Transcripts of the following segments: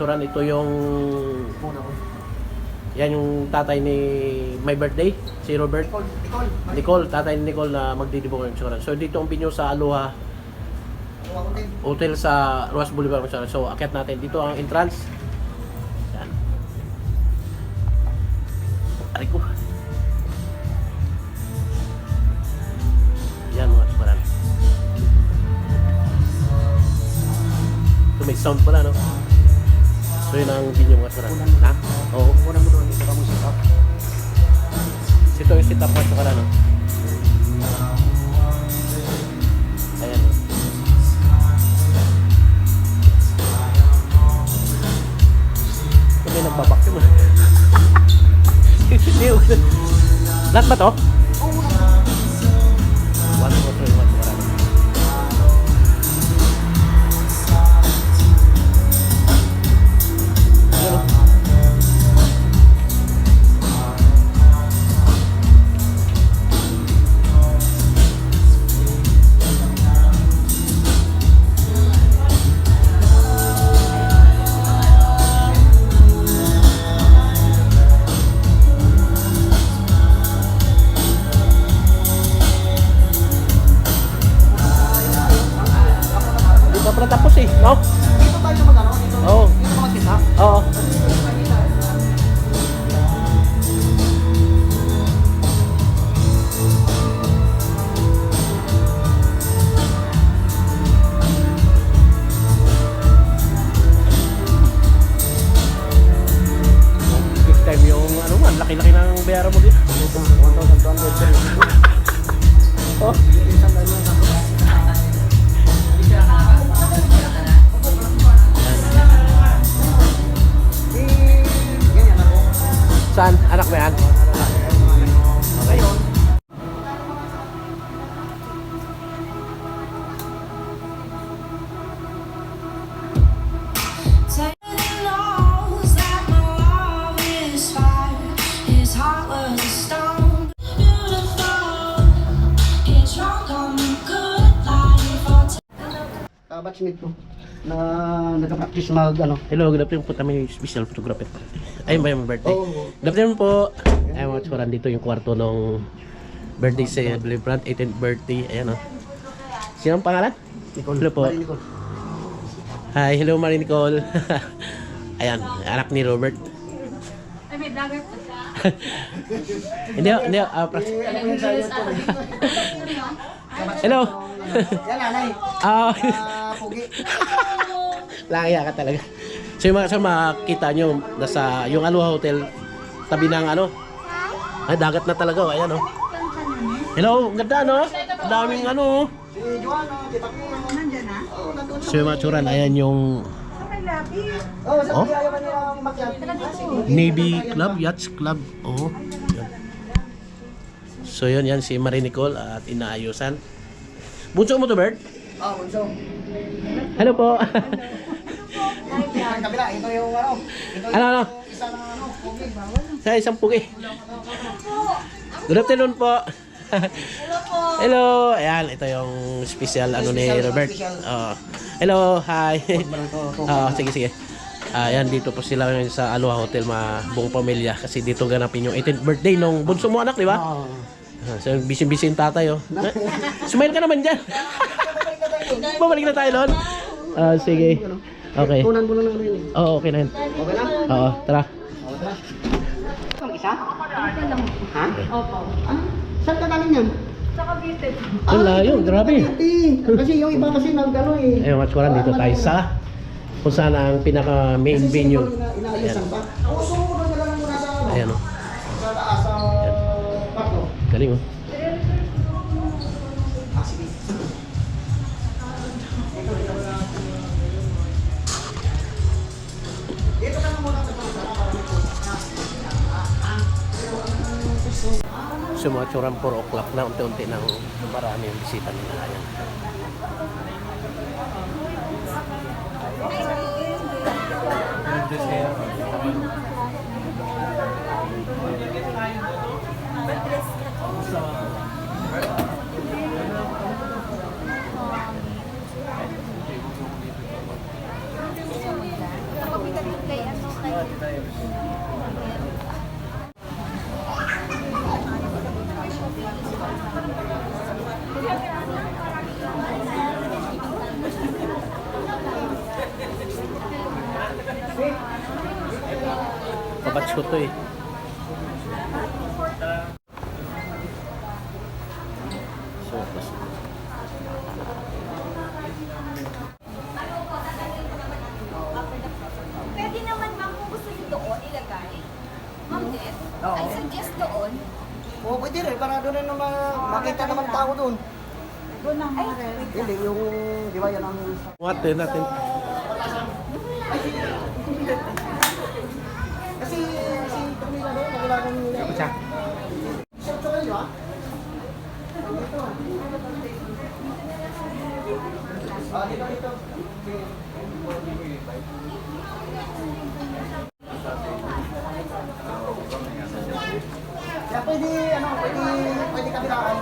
Matsuran, ito yung yan yung tatay ni my birthday, si Robert. Nicole, Nicole. Nicole, tatay ni Nicole na magdidibo ng insurance. So dito ang binyo sa Aloha. Hotel sa Ruas Boulevard. Insurance. So akyat natin. Dito ang entrance. Yan. Aray ko. Yan mga kasparan. So may sound pala? So yun ang binyo mga kasparan. Ha? Oo. Muna mo doon, ito ka mo sit up. Ito yung sit-up mga kasparan no? Ayan. Ah. Hindi, wala. Lahat ba to? Tapos eh, no? Dito tayo mag-ano? Dito, Oo. dito up. Oo. Big Ko na nag-practice mag ano. Hello, good afternoon po. Kami special photographer. Ayun ba yung birthday? Oo. Good afternoon po. Ayun mga tsuran dito yung kwarto nung birthday sa Billy Brandt, 18th birthday. Ayan o. Sino ang pangalan? Nicole. Hello po. Marie Nicole. Hi, hello Marie Nicole. Ayan, anak ni Robert. Ay, may vlogger po siya. hindi, hindi. ah, pra- Hello. Yan, nanay. Ah, Ah, pugi. Laya ka talaga. So yung mga makita nyo, nasa yung Aloha Hotel, tabi ng ano, ay dagat na talaga, oh. ayan oh. Hello, ang ganda no? Ang daming ano. oh. Si Joanna, kita ko. Nandiyan na? Oo, nandun. So yung mga tsuran, ayan yung Oo, sa Oh? ayaw man nila makyat. Navy Club, Yachts Club. Oo. So yun, yan si Marie Nicole at inaayusan. Bunso mo to, Bert? Ah, bunso. Hello po. Ang kabila, ito yung ano. Ito yung ano, ano? isa ng ano, pugi. Sa isang pugi. Good afternoon po. Hello. Ayan, ito yung special ano ni Robert. Oh. Hello, hi. Oh, sige, sige. Ayan, dito po sila ngayon sa Aloha Hotel, mga buong pamilya. Kasi dito ganapin yung 18th birthday nung bunso mo anak, di ba? Ah. Ah, So, busy-busy yung tatay, oh. Smile ka naman dyan. Babalik na tayo doon. Ah, sige. Okay. Tunan mo na ng ano yun eh. Oo, okay na yun. Okay na? Oo, tara. Oo, tara. Ang isa? Ito lang. Ha? Opo. Ah, saan ka galing yan? Sa Cavite. Ang layo, grabe. Kasi yung iba kasi nag-ano eh. Ayun, mga tsuran, dito tayo sa kung saan ang pinaka main Kasi venue. sino ina- Inaayusan sa taas. So mga tsuran 4 o'clock na, unti-unti nang marami yung bisita nila. Ayan. Ko to eh. So, pas- Pwede naman ma'am kung gusto niyo doon ilagay. Ma'am Jet, Oo. I suggest doon. Oo, pwede rin. Para doon rin naman makita naman tao doon. Hindi, yung... Di ba yan ang... Water natin. Kasi Ah, dito, dito. Kaya pwede, ano, pwede, pwede kabilaan.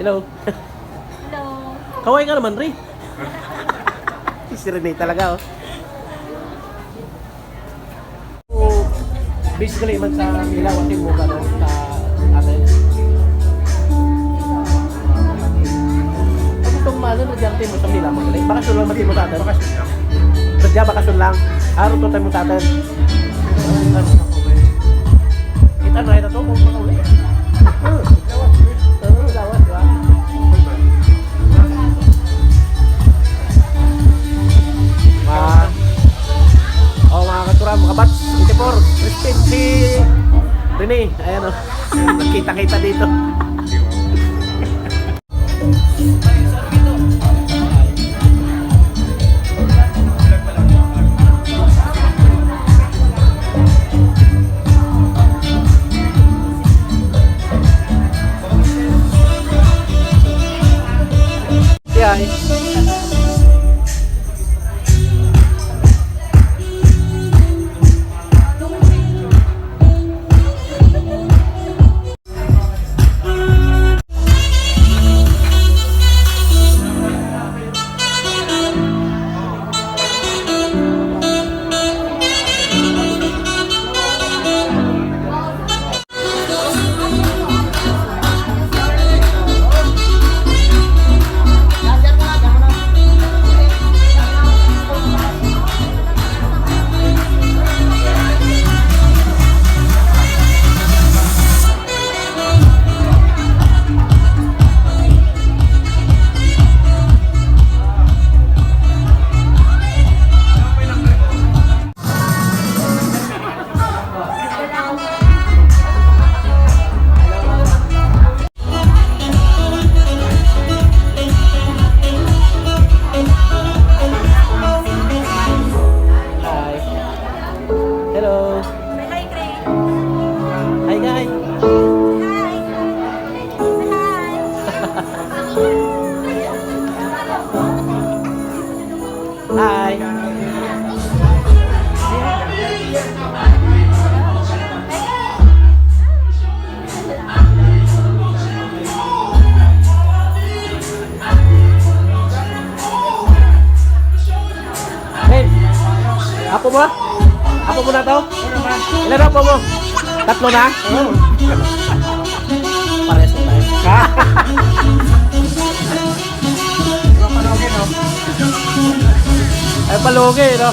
Hello. Hello. Kaway ka naman, Ray. si Rene talaga, oh. So, basically, man sa ilawatin mo gano'n sa atin. Pag itong malo, nagyarte mo sa magaling. Bakasyon lang mati mo sa atin. Bakasyon lang. Sadya, bakasyon lang. Araw to tayo mo sa atin. Kita na ito to, kung makaulit. Si Rene. Ayan o nakita kita dito apo mo? Apo mo na to? Ilan apo mo? Tatlo na? Oo. Pares na tayo. Ay, palugi, no?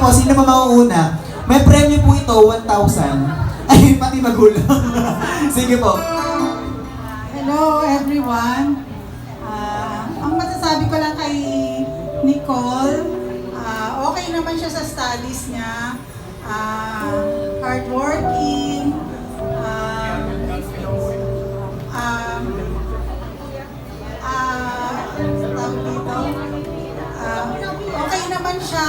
Po, sino pa mauuna? May premyo po ito, 1,000. Ay, pati magulang. sige po. Hello everyone. Ah, ang masasabi ko lang kay Nicole, ah, okay naman siya sa studies niya. Ah, hardworking. Um, um, dito. Ah, okay naman siya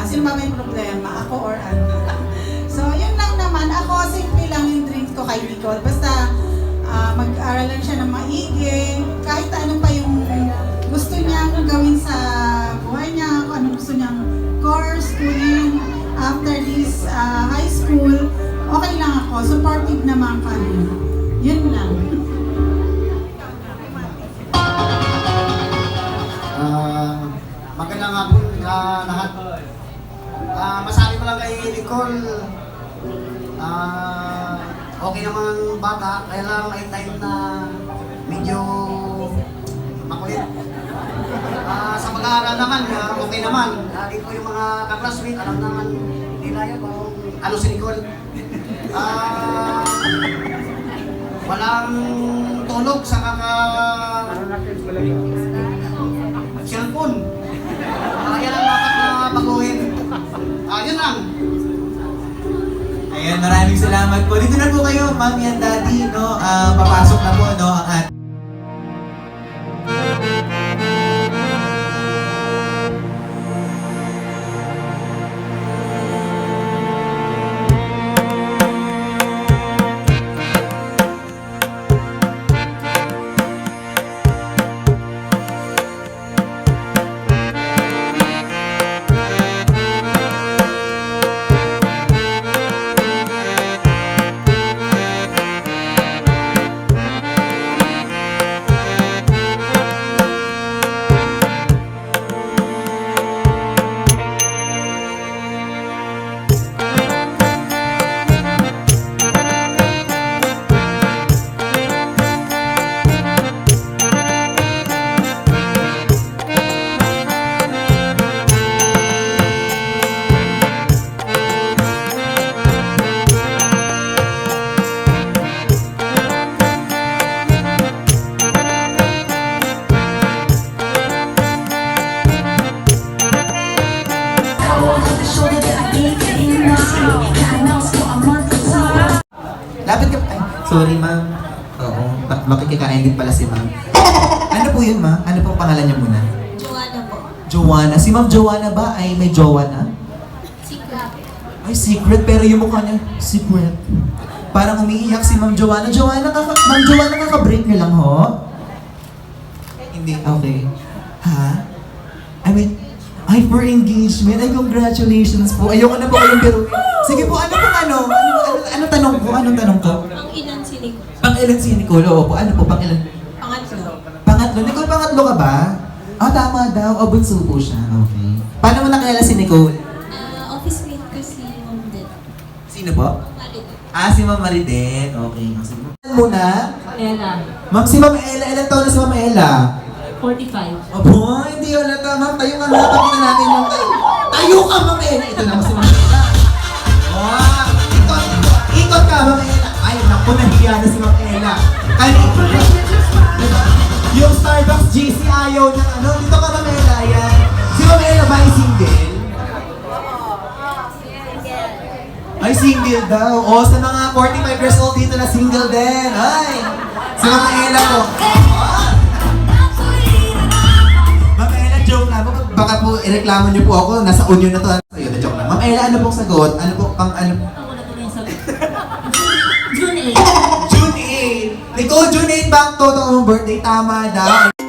ba, sino ba may problema, ako or ano. so, yun lang naman. Ako, simple lang yung dream ko kay Nicole. Basta, ah, mag-aral lang siya ng maigi. Kahit ano pa yung gusto niyang gawin sa buhay niya, kung ano gusto niyang course, schooling, after this ah, high school, okay lang ako. Supportive naman kami. Yun lang. Ah, magandang hapon sa lahat. Ah, masabi ko lang kay Nicole, ah, okay naman bata, kaya lang may time na medyo makulit. Ah, sa pag-aaral naman, ah, okay naman. Lagi ko yung mga kaklasmate, alam naman nila yun kung ano si Nicole. Ah, walang tulog sa kaka cellphone. Ah, yun lang. Ayan, maraming salamat po. Dito na po kayo, mami and daddy, no? Ah, papasok na po, no? Ang makikikain din pala si ma'am. ano po yun ma'am? Ano pong pangalan niya muna? Joanna po. Joanna. Si ma'am Joanna ba ay may jowa na? Secret. Ay, secret, pero yung mukha niya, secret. Parang umiiyak si Ma'am Joanna. Joanna, kaka Ma'am Joanna, kaka-break niyo lang, ho? Hindi, okay. Ha? I mean, ay, for engagement. Ay, congratulations po. Ayoko na po kayong biruin. Sige po, ano pong ano? Ano, ko? Anong tanong ko? Ang ilan si Nico? Pang ilan si Nicole? Oo po. Ano po, pang ilan? Pangatlo. Pangatlo. Nicole, pangatlo ka ba? Ah, tama daw. O, bunso po siya. Okay. Paano mo nakilala si Nicole? Ah, office mate ko si Mom Din. Sino po? Malit. Ah, si Ma'am Mariden. Okay. Sige. Muna. Ella, Ma'am, si Ma'am Ella. Ilan taon na si Ma'am Ella? 45. Opo, hindi yun nata. Ma'am, tayo nga nga. Pakita natin yung tayo. Tayo ka, Ma'am Ella. Ito naman si Ma'am. Ikot ka, Ma'am Ella. Ay, naku, nahiya na si Ma'am Ella. Kani, yung Starbucks GC ayaw ng ano. Dito ka, Ma'am Ella. Ayan. Si Ma'am Ella ba ay single? Ay, single daw. O, sa mga 45 years old dito na single din. Ay, si Ma'am Ella po. Ma'am Ella, joke lang. Baka, po ireklamo niyo po ako. Nasa union na to. Sa'yo, na joke lang. Ma'am Ella, ano pong sagot? Ano po, pang ano? 8. Nicole, June 8 ba ang totoo mong birthday? Tama daw.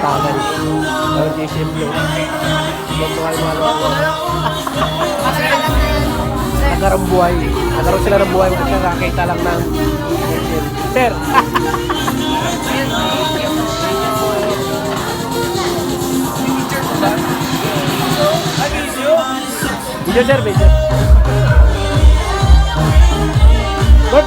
Patagan. Parang JCM yung Buhay malo. Nagkaroon buhay. Nagkaroon sila ng buhay. Kasi nakakita lang ng. Sir! Video sir, video. Lord,